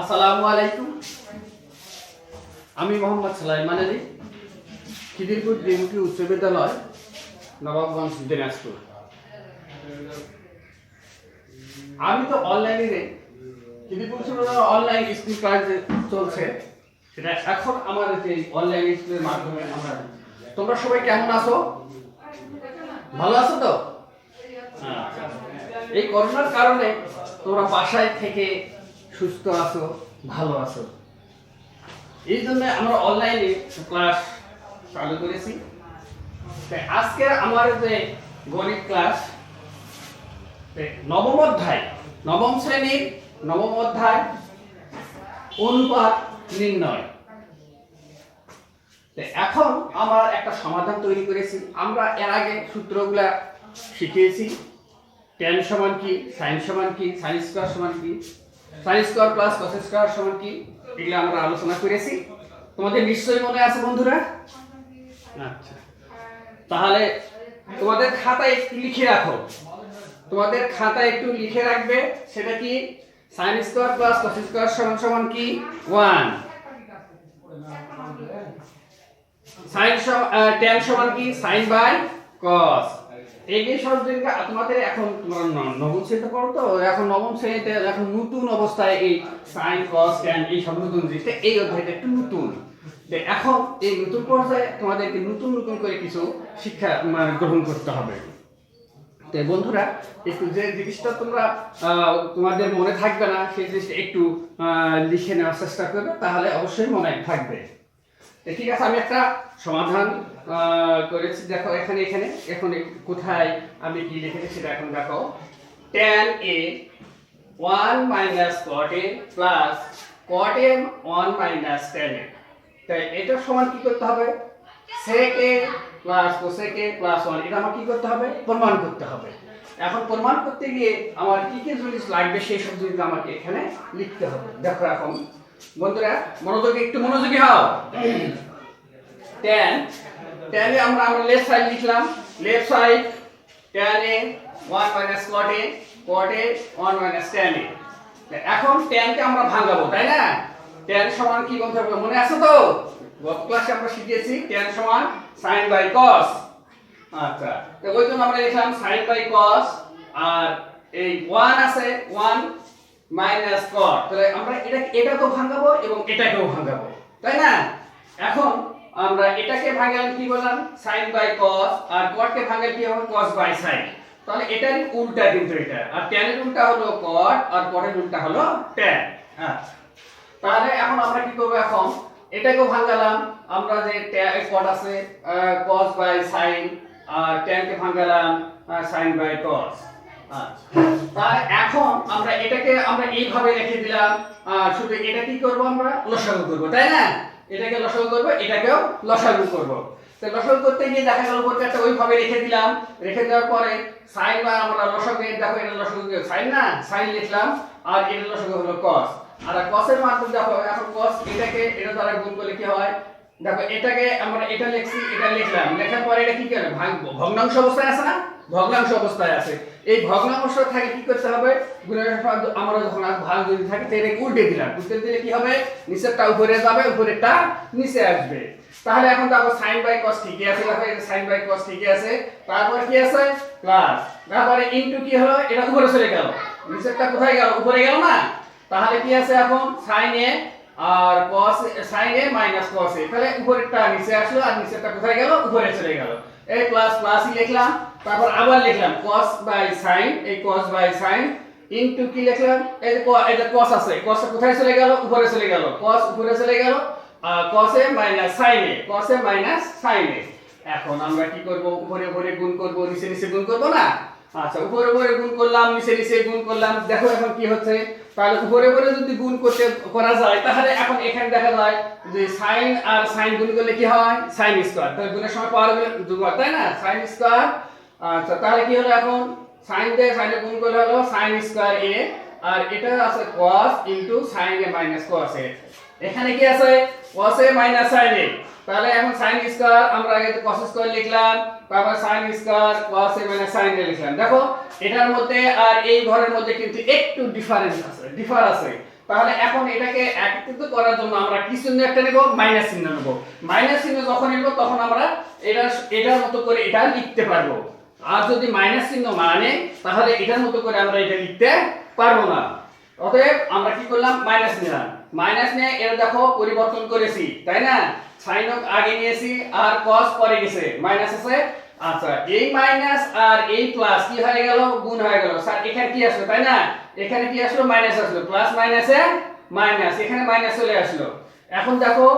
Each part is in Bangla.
আসসালামু আলাইকুম। আমি মোহাম্মদ সালাইমান আলী, খিদিরপুর দ্বিমুখী উচ্চ বিদ্যালয়, নবাবগঞ্জ দিনাজপুর। আমি তো অনলাইনে খিদিরপুর অনলাইন স্কুল ক্লাস চলছে, সেটা এখন আমার যে অনলাইন স্কুলের মাধ্যমে আমরা তোমরা সবাই কেমন আছো? ভালো আছো তো। এই করোনার কারণে তোমরা বাসায় থেকে সুস্থ আছো, ভালো আছো? এই জন্য আমরা অনলাইনে ক্লাস চালু করেছি। তাই আজকে আমার যে গণিত ক্লাস নবম অধ্যায়, নবম শ্রেণির নবম অধ্যায় অনুপাত নির্ণয়। এখন আমরা একটা সমাধান তৈরি করেছি। আমরা এর আগে সূত্রগুলা শিখিয়েছি। টেন সমান কি? সাইন সমান কি? সাইন স্কোয়ার সমান কি? Sine square plus cos square সমান কি? এগুলো আমরা আলোচনা করেছি। তোমাদের নিশ্চয়ই মনে আছে বন্ধুরা? আচ্ছা। তাহলে তোমাদের খাতায় একটু লিখে রাখো। তোমাদের খাতায় একটু লিখে রাখবে, সেটা কি? Sine square plus cos square সমান সমান কি? ওয়ান সাইন ট্যান সমান কি? সাইন বাই কস এই দিনকে তোমাদের এখন তোমরা নবম শ্রেণীতে পড়ো তো, এখন নবম শ্রেণীতে এখন নতুন অবস্থায় এই সাইন কস ট্যান এই সব নতুন জিনিসটা এই অধ্যায়টা একটু নতুন। এখন এই নতুন পর্যায়ে তোমাদেরকে নতুন নতুন করে কিছু শিক্ষা মানে গ্রহণ করতে হবে। তো বন্ধুরা, একটু যে জিনিসটা তোমরা তোমাদের মনে থাকবে না, সেই জিনিসটা একটু লিখে নেওয়ার চেষ্টা করবে, তাহলে অবশ্যই মনে থাকবে। ঠিক আছে, আমি একটা সমাধান করেছি। দেখো, এখানে এখানে, এখন কোথায় আমি কি লিখেছি সেটা এখন দেখো tan a 1 minus cot a plus cot a 1 minus tan a তাই এটা সমান কি করতে হবে? sec a plus cosec a plus 1 এটা আমার কি করতে হবে? প্রমাণ করতে হবে। এখন প্রমাণ করতে গিয়ে আমার কি কি জিনিস লাগবে, সেই সব জিনিস আমাকে এখানে লিখতে হবে। দেখো এখন। বন্ধুরা, মনোযোগী, একটু মনোযোগী হও। Tan এ আমরা আমরা লেফট সাইড লিখলাম। লেফট সাইড এ 1 minus cot a 1 minus a এখন tan কে আমরা ভাঙাবো, তাই না? Tan সমান কি বলতে হবে? মনে আছে তো? গত ক্লাসে আমরা শিখেছি tan সমান সাইন বাই cos আচ্ছা তো ওই জন্য আমরা লিখলাম সাইন বাই cos, আর এই 1 আছে 1 মাইনাস cot তাহলে আমরা এটা এটা তো ভাঙাবো এবং এটাকেও ভাঙাবো। তাই না? এখন আমরা এটাকে ভাঙালাম কি বললাম? sin বাই cos, আর cot কে ভাঙালে কি হবে? cos বাই sin তাহলে এটারই উল্টা কিন্তু এটা। আর এর উল্টা হলো cot, আর এর উল্টা হলো tan আচ্ছা তাহলে এখন আমরা কি করব এখন? এটাকেও ভাঙালাম। আমরা যে cot আছে cos বাই sin, আর tan কে ভাঙালাম sin বাই cos তাহলে এখন আমরা এটাকে আমরা এইভাবে রেখে দিলাম। শুধু এটা কি করব আমরা? লসাগু করব, তাই না? এটাকে লসাগু করব, এটাকেও লসাগু করব। তো লসাগু করতে গিয়ে দেখা গেল প্রত্যেকটা ওইভাবে রেখে দিলাম। রেখে দেওয়ার পরে সাইন বা আমরা লসাগু দেখো এটা লসাগু সাইন না? সাইন লিখলাম, আর এটা লসাগু হলো cos আর cos-এর মাধ্যমে দেখো, এখন cos এটাকে, এটা দ্বারা গুণ করলে কি হয়? দেখো, এটাকে আমরা এটা লিখছি, এটা লিখলাম। লেখার পরে এটা কি করে ভাঙ- ভগ্নাংশ অবস্থায় আছে না? ভগ্নাংশ অবস্থায় আছে। এই ভগ্নাংশ থাকে কি করতে হবে? আমরা যখন ভাগ যদি থাকে, তো এটাকে উল্টে দিলাম। উল্টে দিলে কি হবে? নিচেরটা উপরে যাবে, উপরেরটা নিচে আসবে। তাহলে এখন দেখো সাইন বাই কস ঠিকই আছে। দেখো সাইন বাই কস ঠিকই আছে। তারপর কি আছে? প্লাস তারপরে ইনটু কি হলো? এটা উপরে চলে গেল। নিচেরটা কোথায় গেল? উপরে গেল না? তাহলে কি আছে এখন? সাইন এ আর cos sin a minus cos a তাহলে উপরেরটা নিচে আসলো আর নিচেরটা কোথায় গেল? উপরে চলে গেল। এই প্লাস প্লাসই লিখলাম, তারপর আবার লিখলাম cos বাই sin, এই cos বাই sin ইনটু কি লিখলাম? এই যে এই cos আছে, cos কোথায় চলে গেল? উপরে চলে গেল। cos উপরে চলে গেল, আর cos a minus sin a cos a minus sin a এখন আমরা কি করব? উপরে উপরে গুণ করব, নিচে নিচে গুণ করব না? আচ্ছা উপরে উপরে গুণ করলাম, নিচে নিচে গুণ করলাম। দেখো এখন কি হচ্ছে। তাহলে উপরে উপরে যদি গুণ করতে করা যায়, তাহলে এখন এখানে দেখা যায় যে সাইন আর সাইন গুণ করলে কি হয়? সাইন স্কয়ার তাহলে গুণের সময় পাওয়ার গেলে দুবার তাই না? সাইন স্কয়ার আচ্ছা তাহলে কি হলো এখন? সাইন দিয়ে সাইনে গুণ করলে হলো সাইন স্কয়ার এ, আর এটা আছে cos into sin a minus cos a এখানে কি আছে? cos a minus sin a তাহলে এখন sin স্কয়ার আমরা আগে তো cos স্কয়ার লিখলাম, তারপর sin square cos a minus sin a লিখলাম। দেখো, এটার মধ্যে আর এই ঘরের মধ্যে কিন্তু একটু ডিফারেন্স আছে ডিফার আছে। তাহলে এখন এটাকে একত্রিত করার জন্য আমরা কি চিহ্ন একটা নেব? মাইনাস চিহ্ন নেব। মাইনাস চিহ্ন যখন নেব, তখন আমরা এটা, এটার মতো করে এটা লিখতে পারব। আর যদি মাইনাস চিহ্ন মানে তাহলে এটার মতো করে আমরা এটা লিখতে পারব না। অতএব আমরা কি করলাম? মাইনাস নিলাম। মাইনাস নিয়ে এটা দেখো পরিবর্তন করেছি, তাই না? সাইন আগে নিয়েছি, আর কস পরে গেছে, মাইনাস আছে। আচ্ছা এই মাইনাস আর এই প্লাস কি হয়ে গেল? গুণ হয়ে গেল। স্যার, এখানে কি আসলো, তাই না? এখানে কি আসলো? মাইনাস আসলো। প্লাস মাইনাসে মাইনাস এখানে মাইনাস চলে আসলো। এখন দেখো,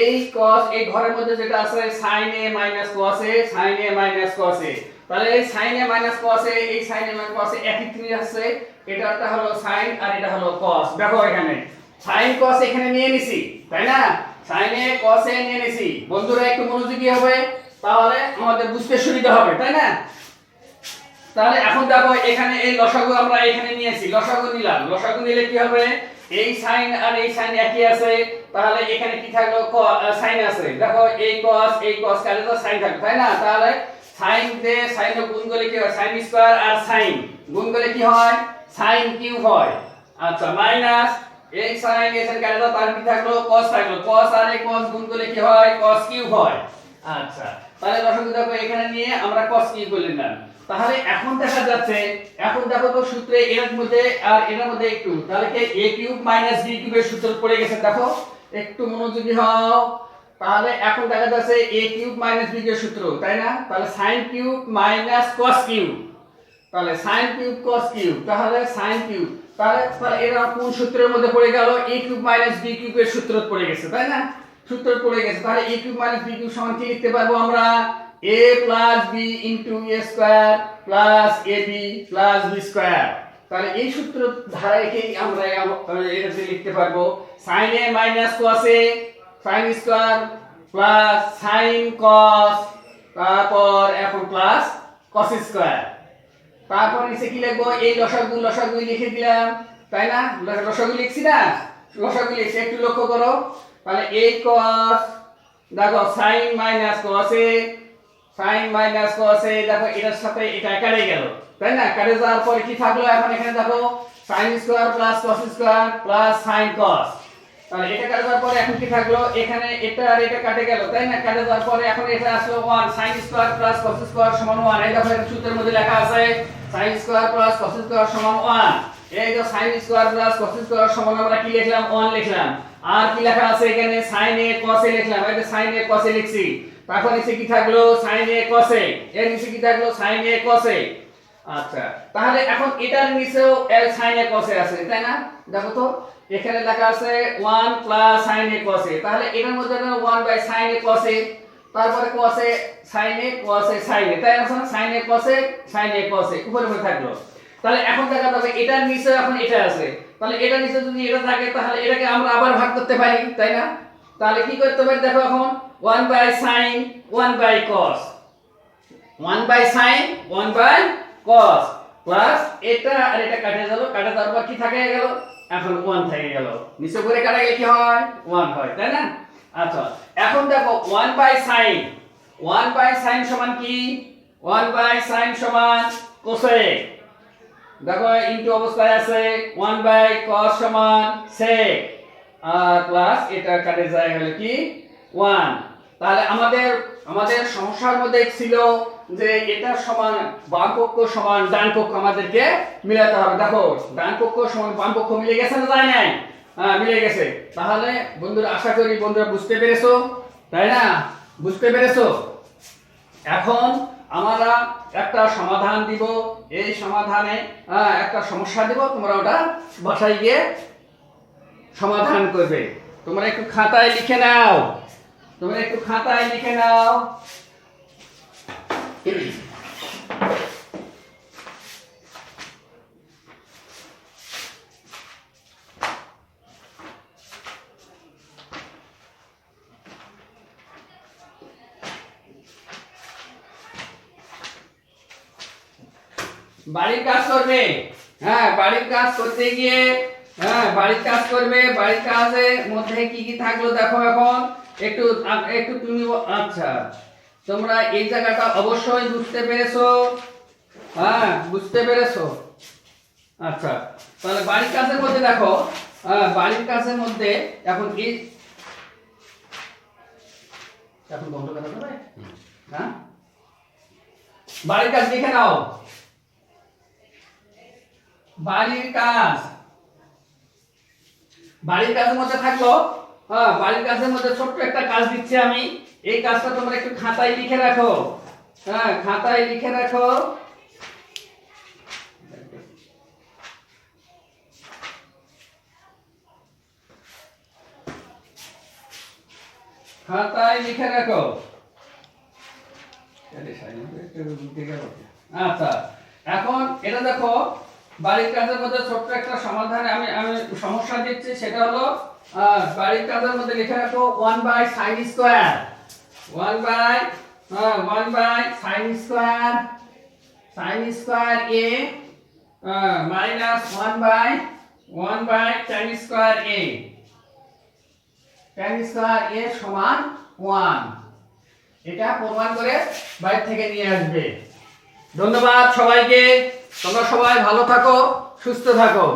এই cos, এই ঘরের মধ্যে যেটা আছে, sin a cos a sin a cos a তাহলে এই sin a cos a এই sin a cos একই আছে এটা একটা হলো sin আর এটা হলো cos দেখো এখানে। Sin cos এখানে নিয়ে নিছি, তাই না? Sin a cos a নিয়ে নিছি। বন্ধুরা, একটু মনোযোগী হবে, তাহলে আমাদের বুঝতে সুবিধা হবে, তাই না? তাহলে এখন দেখো, এখানে এই লসাগু আমরা এখানে নিয়েছি, লসাগু নিলাম। লসাগু নিলে কি হবে? এই সাইন আর এই সাইন একই আছে, তাহলে এখানে কি থাকল? সাইন আছে। দেখো, এই cos এই cos কালে তো সাইন থাকবে তাই না? তাহলে সাইন দে সাইন গুণ করলে কি হয়? সাইন স্কয়ার আর সাইন গুণ করলে কি হয়? সাইন কিউ হয়। আচ্ছা মাইনাস সাইন এই সাইন কালে তো তার কি থাকল? Cos থাকল। Cos আর এই cos গুণ করলে কি হয়? Cos কিউ হয়। আচ্ছা তাহলে দর্শক দেখো, এখানে নিয়ে আমরা cos কিউ করে নিলাম তাহলে এখন দেখা যাচ্ছে, এখন দেখো তো সূত্রে এর মধ্যে আর এর মধ্যে একটু। তাহলে কি a কিউব মাইনাস b কিউবের সূত্র পড়ে গেছে? দেখো, একটু মনোযোগী হও। তাহলে এখন দেখা যাচ্ছে a কিউব মাইনাস b কিউবের সূত্র, তাই না? তাহলে sin cube minus cos cube তাহলে সাইন কিউব cos কিউব তাহলে সাইন কিউব তাহলে তাহলে এরা কোন সূত্রের মধ্যে পড়ে গেল? a কিউব মাইনাস b কিউবের সূত্র পড়ে গেছে, তাই না? সূত্র পড়ে গেছে, তাহলে a cube minus b cube সমান কি লিখতে পারব আমরা? a plus b into a square plus ab plus b square তাহলে এই সূত্র ধারাকেই আমরা এটাতে লিখতে পারব, sin a minus cos a sin square plus sin cos, তারপর এখন প্লাস cos স্কয়ার তারপর নিচে কি লিখব? এই লসাগু লসাগু লিখে দিলাম। তাই না? লসাগু লিখছি না? লসাগু লিখছি। একটু লক্ষ্য করো। তাহলে এই cos, দেখো, sin minus cos a, sin minus a, দেখো, এটার সাথে এটা কেটে গেল। তাই না? কেটে যাওয়ার পরে কি থাকল? এখন এখানে দেখো, sin square plus cos square plus sin cos তাহলে এটা কাটে যাওয়ার পরে এখন কি থাকল? এখানে এটা আর এটা কাটে গেল, তাই না? কাটে যাওয়ার পরে এখন এটা আসলো 1 sin square plus cos square সমান 1 এই দেখো সূত্রের মধ্যে লেখা আছে, sin square plus cos square সমান 1 এই যে sin square plus cos square সমান আমরা কি লিখলাম? 1 লিখলাম। আর কি লেখা আছে এখানে? sin a cos a লিখলাম। এই যে sin a cos a লিখছি। তারপর নিচে কি থাকল? sin a cos a এর নিচে কি থাকল? sin a cos a আচ্ছা তাহলে এখন এটার নিচেও sin a cos a আছে, তাই না? দেখো তো। এখানে লেখা আছে 1 plus sin a cos a তাহলে এটার মধ্যে 1 by sin a cos a, তারপরে cos a sin a, cos a sin a তাই আছে sin a cos a, sin a cos a উপরে উপরে থাকল। তাহলে এখন দেখা যাবে এটার নিচে এখন এটা আছে। তাহলে এটার নিচে যদি এটা থাকে, তাহলে এটাকে আমরা আবার ভাগ করতে পারি, তাই না? তাহলে কি করতে পারি দেখো এখন 1 by sin 1 by cos 1 by sin 1 by cos plus এটা আর এটা কাটে গেল, কাটে যাওয়ার পর কি থাকে গেল? এখন 1 থেকে গেল। নিচে করে কাটা গেলে কি হয়? 1 হয়, তাই না? আচ্ছা এখন দেখো 1 বাই সাইন 1 বাই সাইন সমান কি? 1 বাই সাইন সমান cosec দেখো ইনটু অবস্থায় আছে 1 বাই cos সমান sec আর প্লাস এটা কাটে যায় হলো কি? 1 তাহলে আমাদের আমাদের সমস্যার মধ্যে ছিল যে এটা সমান বাম পক্ষ সমান ডান পক্ষ আমাদেরকে মিলাতে হবে। দেখো ডান পক্ষ সমান বাম পক্ষ মিলে গেছে না যায় নাই? হ্যাঁ মিলে গেছে। তাহলে বন্ধুরা আশা করি বন্ধুরা বুঝতে পেরেছ তাই না? বুঝতে পেরেছ? এখন আমরা একটা সমাধান দিব। এই সমাধানে আহ, একটা সমস্যা দিব। তোমরা ওটা বাসায় গিয়ে সমাধান করবে। তোমরা একটু খাতায় লিখে নাও। তোমরা একটু খাতায় লিখে নাও। বাড়ির কাজ করবে। হ্যাঁ বাড়ির কাজ করতে গিয়ে হ্যাঁ বাড়ির কাজ করবে। বাড়ির কাজের মধ্যে কি কি থাকল দেখো এখন। একটু একটু তুমি আচ্ছা। তোমরা এই জায়গাটা অবশ্যই বুঝতে পেরেছ। হ্যাঁ বুঝতে পেরেছ। আচ্ছা তাহলে বাড়ির কাজের মধ্যে দেখো। আহ, বাড়ির কাজের মধ্যে এখন এই এখন বন্ধ করা যাবে হ্যাঁ? বাড়ির কাজ লিখে নাও। বাড়ির কাজ। বাড়ির কাজের মধ্যে থাকল হ্যাঁ বাড়ির কাজের মধ্যে ছোট্ট একটা কাজ দিচ্ছি আমি। এই কাজটা তোমরা একটু খাতায় লিখে রাখো। হ্যাঁ খাতায় লিখে রাখো। খাতায় লিখে রাখো। আচ্ছা এখন এটা দেখো, বাড়ির কাজের মধ্যে ছোট্ট একটা সমাধান আমি আমি সমস্যা দিচ্ছি, সেটা হলো বাড়ির কাজের মধ্যে লিখে রাখো one by sine square one by one by sine square sine square a minus one by one by tan square a tan square a সমান ওয়ান এটা প্রমাণ করে বাইরে থেকে নিয়ে আসবে। ধন্যবাদ সবাইকে। তোমরা সবাই ভালো থাকো, সুস্থ থাকো।